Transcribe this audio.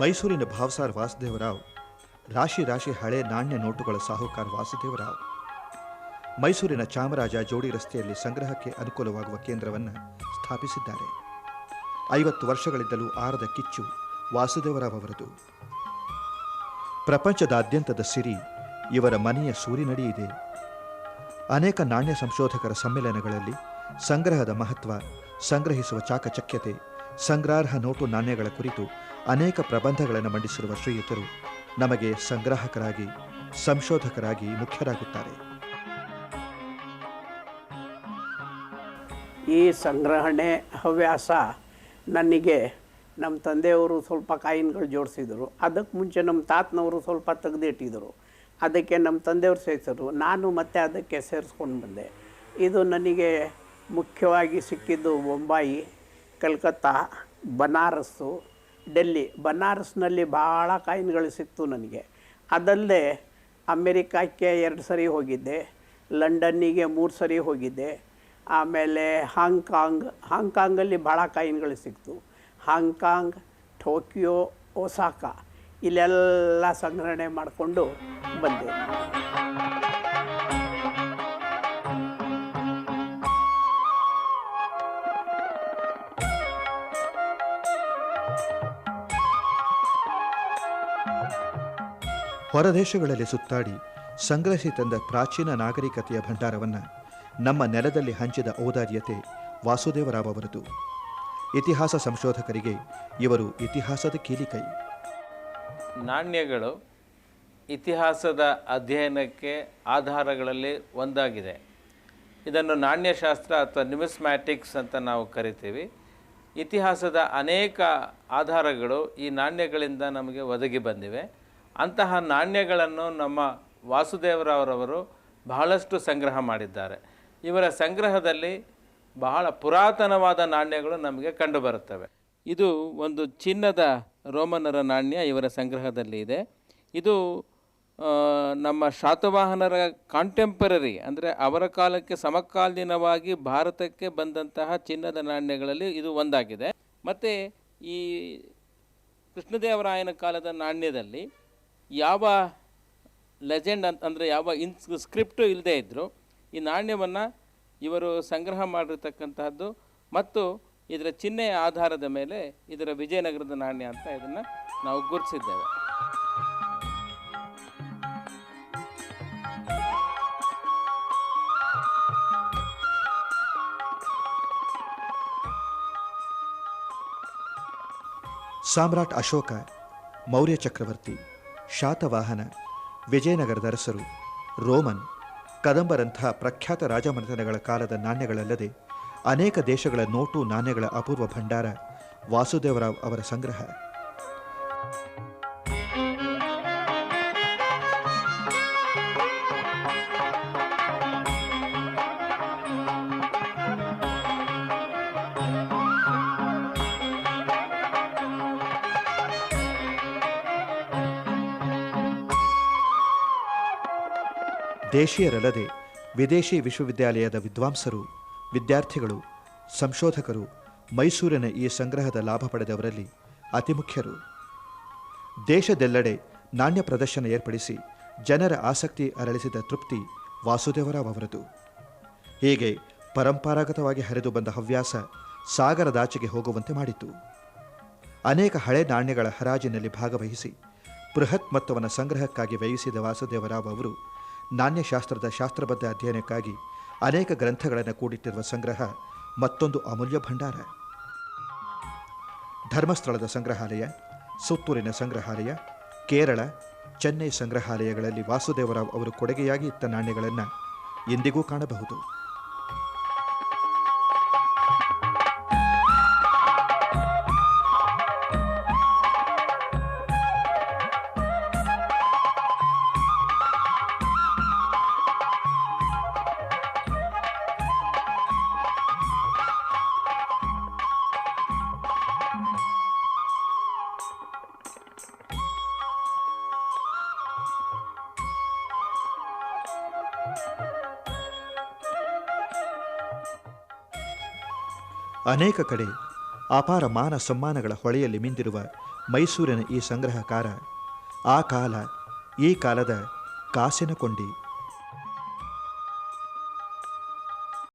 ಮೈಸೂರಿನ ಭಾವಸಾರ್ ವಾಸುದೇವರಾವ್, ರಾಶಿ ರಾಶಿ ಹಳೆ ನಾಣ್ಯ ನೋಟುಗಳ ಸಾಹುಕಾರ ವಾಸುದೇವರಾವ್. ಮೈಸೂರಿನ ಚಾಮರಾಜ ಜೋಡಿ ರಸ್ತೆಯಲ್ಲಿ ಸಂಗ್ರಹಕ್ಕೆ ಅನುಕೂಲವಾಗುವ ಕೇಂದ್ರವನ್ನು ಸ್ಥಾಪಿಸಿದ್ದಾರೆ. ಐವತ್ತು ವರ್ಷಗಳಿಂದಲೂ ಆರದ ಕಿಚ್ಚು ವಾಸುದೇವರಾವ್ ಅವರದು. ಪ್ರಪಂಚದಾದ್ಯಂತದ ಸಿರಿ ಇವರ ಮನೆಯ ಸೂರಿನಡಿ ಇದೆ. ಅನೇಕ ನಾಣ್ಯ ಸಂಶೋಧಕರ ಸಮ್ಮೇಳನಗಳಲ್ಲಿ ಸಂಗ್ರಹದ ಮಹತ್ವ, ಸಂಗ್ರಹಿಸುವ ಚಾಕಚಕ್ಯತೆ, ಸಂಗ್ರಾರ್ಹ ನೋಟು ನಾಣ್ಯಗಳ ಕುರಿತು ಅನೇಕ ಪ್ರಬಂಧಗಳನ್ನು ಮಂಡಿಸಿರುವ ಶ್ರೀಯುತರು ನಮಗೆ ಸಂಗ್ರಾಹಕರಾಗಿ, ಸಂಶೋಧಕರಾಗಿ ಮುಖ್ಯರಾಗುತ್ತಾರೆ. ಈ ಸಂಗ್ರಹಣೆ ಹವ್ಯಾಸ ನನಗೆ ನಮ್ಮ ತಂದೆಯವರು ಸ್ವಲ್ಪ ಕಾಯಿನ್ಗಳು ಜೋಡಿಸಿದರು. ಅದಕ್ಕೆ ಮುಂಚೆ ನಮ್ಮ ತಾತನವರು ಸ್ವಲ್ಪ ತೆಗೆದಿಟ್ಟಿದ್ರು. ಅದಕ್ಕೆ ನಮ್ಮ ತಂದೆಯವರು ಸೇರಿಸಿದ್ರು. ನಾನು ಮತ್ತೆ ಅದಕ್ಕೆ ಸೇರಿಸ್ಕೊಂಡು ಬಂದೆ. ಇದು ನನಗೆ ಮುಖ್ಯವಾಗಿ ಸಿಕ್ಕಿದ್ದು ಮುಂಬಾಯಿ ಕಲ್ಕತ್ತಾ ಬನಾರಸ್ಸು ಡೆಲ್ಲಿ, ಬನಾರಸ್ನಲ್ಲಿ ಭಾಳ ಕಾಯಿನ್ಗಳು ಸಿಕ್ತು ನನಗೆ. ಅದಲ್ಲದೆ ಅಮೇರಿಕಾಕ್ಕೆ ಎರಡು ಸರಿ ಹೋಗಿದ್ದೆ, ಲಂಡನ್ನಿಗೆ ಮೂರು ಸರಿ ಹೋಗಿದ್ದೆ, ಆಮೇಲೆ ಹಾಂಗ್ಕಾಂಗ್, ಹಾಂಗ್ಕಾಂಗಲ್ಲಿ ಭಾಳ ಕಾಯಿನ್ಗಳು ಸಿಕ್ತು. ಹಾಂಗ್ಕಾಂಗ್, ಟೋಕಿಯೋ, ಒಸಾಕ, ಇಲ್ಲೆಲ್ಲ ಸಂಗ್ರಹಣೆ ಮಾಡಿಕೊಂಡು ಬಂದೆ. ಹೊರದೇಶಗಳಲ್ಲಿ ಸುತ್ತಾಡಿ ಸಂಗ್ರಹಿಸಿ ತಂದ ಪ್ರಾಚೀನ ನಾಗರಿಕತೆಯ ಭಂಡಾರವನ್ನು ನಮ್ಮ ನೆಲದಲ್ಲಿ ಹಂಚಿದ ಔದಾರ್ಯತೆ ವಾಸುದೇವರಾವ್ ಅವರದು. ಇತಿಹಾಸ ಸಂಶೋಧಕರಿಗೆ ಇವರು ಇತಿಹಾಸದ ಕೀಲಿಕೈ. ನಾಣ್ಯಗಳು ಇತಿಹಾಸದ ಅಧ್ಯಯನಕ್ಕೆ ಆಧಾರಗಳಲ್ಲಿ ಒಂದಾಗಿದೆ. ಇದನ್ನು ನಾಣ್ಯಶಾಸ್ತ್ರ ಅಥವಾ ನ್ಯೂಮಿಸ್ಮ್ಯಾಟಿಕ್ಸ್ ಅಂತ ನಾವು ಕರಿತೀವಿ. ಇತಿಹಾಸದ ಅನೇಕ ಆಧಾರಗಳು ಈ ನಾಣ್ಯಗಳಿಂದ ನಮಗೆ ಒದಗಿ ಬಂದಿವೆ. ಅಂತಹ ನಾಣ್ಯಗಳನ್ನು ನಮ್ಮ ವಾಸುದೇವರವರವರು ಬಹಳಷ್ಟು ಸಂಗ್ರಹ ಮಾಡಿದ್ದಾರೆ. ಇವರ ಸಂಗ್ರಹದಲ್ಲಿ ಬಹಳ ಪುರಾತನವಾದ ನಾಣ್ಯಗಳು ನಮಗೆ ಕಂಡುಬರುತ್ತವೆ. ಇದು ಒಂದು ಚಿನ್ನದ ರೋಮನರ ನಾಣ್ಯ ಇವರ ಸಂಗ್ರಹದಲ್ಲಿ ಇದೆ. ಇದು ನಮ್ಮ ಶಾತವಾಹನರ ಕಾಂಟೆಂಪರರಿ ಅಂದರೆ ಅವರ ಕಾಲಕ್ಕೆ ಸಮಕಾಲೀನವಾಗಿ ಭಾರತಕ್ಕೆ ಬಂದಂತಹ ಚಿನ್ನದ ನಾಣ್ಯಗಳಲ್ಲಿ ಇದು ಒಂದಾಗಿದೆ. ಮತ್ತು ಈ ಕೃಷ್ಣದೇವರಾಯನ ಕಾಲದ ನಾಣ್ಯದಲ್ಲಿ ಯಾವ ಲೆಜೆಂಡ್ ಅಂತ ಅಂದರೆ ಯಾವ ಇನ್ ಸ್ಕ್ರಿಪ್ಟು ಇಲ್ಲದೇ ಇದ್ದರೂ ಈ ನಾಣ್ಯವನ್ನು ಇವರು ಸಂಗ್ರಹ ಮಾಡಿರ್ತಕ್ಕಂತಹದ್ದು ಮತ್ತು ಇದರ ಚಿಹ್ನೆಯ ಆಧಾರದ ಮೇಲೆ ಇದರ ವಿಜಯನಗರದ ನಾಣ್ಯ ಅಂತ ಇದನ್ನು ನಾವು ಗುರುತಿಸಿದ್ದೇವೆ. ಸಾಮ್ರಾಟ್ ಅಶೋಕ, ಮೌರ್ಯ ಚಕ್ರವರ್ತಿ. ಶಾತವಾಹನ, ವಿಜಯನಗರದ ಅರಸರು, ರೋಮನ್, ಕದಂಬರಂಥ ಪ್ರಖ್ಯಾತ ರಾಜಮನೆತನಗಳ ಕಾಲದ ನಾಣ್ಯಗಳಲ್ಲದೆ ಅನೇಕ ದೇಶಗಳ ನೋಟು ನಾಣ್ಯಗಳ ಅಪೂರ್ವ ಭಂಡಾರ ವಾಸುದೇವರಾವ್ ಅವರ ಸಂಗ್ರಹ. ದೇಶೀಯರಲ್ಲದೆ ವಿದೇಶಿ ವಿಶ್ವವಿದ್ಯಾಲಯದ ವಿದ್ವಾಂಸರು, ವಿದ್ಯಾರ್ಥಿಗಳು, ಸಂಶೋಧಕರು ಮೈಸೂರಿನ ಈ ಸಂಗ್ರಹದ ಲಾಭ ಪಡೆದವರಲ್ಲಿ ಅತಿ ಮುಖ್ಯರು. ದೇಶದೆಲ್ಲೆಡೆ ನಾಣ್ಯ ಪ್ರದರ್ಶನ ಏರ್ಪಡಿಸಿ ಜನರ ಆಸಕ್ತಿ ಅರಳಿಸಿದ ತೃಪ್ತಿ ವಾಸುದೇವರಾವ್ ಅವರದು. ಹೀಗೆ ಪರಂಪರಾಗತವಾಗಿ ಹರಿದು ಬಂದ ಹವ್ಯಾಸ ಸಾಗರದಾಚೆಗೆ ಹೋಗುವಂತೆ ಮಾಡಿತು. ಅನೇಕ ಹಳೆ ನಾಣ್ಯಗಳ ಹರಾಜಿನಲ್ಲಿ ಭಾಗವಹಿಸಿ ಬೃಹತ್ ಮೊತ್ತವನ್ನು ಸಂಗ್ರಹಕ್ಕಾಗಿ ವ್ಯಯಿಸಿದ ವಾಸುದೇವರಾವ್ ಅವರು ನಾಣ್ಯಶಾಸ್ತ್ರದ ಶಾಸ್ತ್ರಬದ್ಧ ಅಧ್ಯಯನಕ್ಕಾಗಿ ಅನೇಕ ಗ್ರಂಥಗಳನ್ನು ಕೂಡಿಟ್ಟಿರುವ ಸಂಗ್ರಹ ಮತ್ತೊಂದು ಅಮೂಲ್ಯ ಭಂಡಾರ. ಧರ್ಮಸ್ಥಳದ ಸಂಗ್ರಹಾಲಯ, ಸುತ್ತೂರಿನ ಸಂಗ್ರಹಾಲಯ, ಕೇರಳ, ಚೆನ್ನೈ ಸಂಗ್ರಹಾಲಯಗಳಲ್ಲಿ ವಾಸುದೇವರಾವ್ ಅವರು ಕೊಡುಗೆಯಾಗಿ ಇತ್ತ ನಾಣ್ಯಗಳನ್ನು ಎಂದಿಗೂ ಕಾಣಬಹುದು. ಅನೇಕ ಕಡೆ ಅಪಾರ ಮಾನ ಸಮ್ಮಾನಗಳ ಹೊಳೆಯಲ್ಲಿ ಮಿಂದಿರುವ ಮೈಸೂರಿನ ಈ ಸಂಗ್ರಹಕಾರ, ಆ ಕಾಲ ಈ ಕಾಲದ ಕಾಸಿನ ಕೊಂಡಿ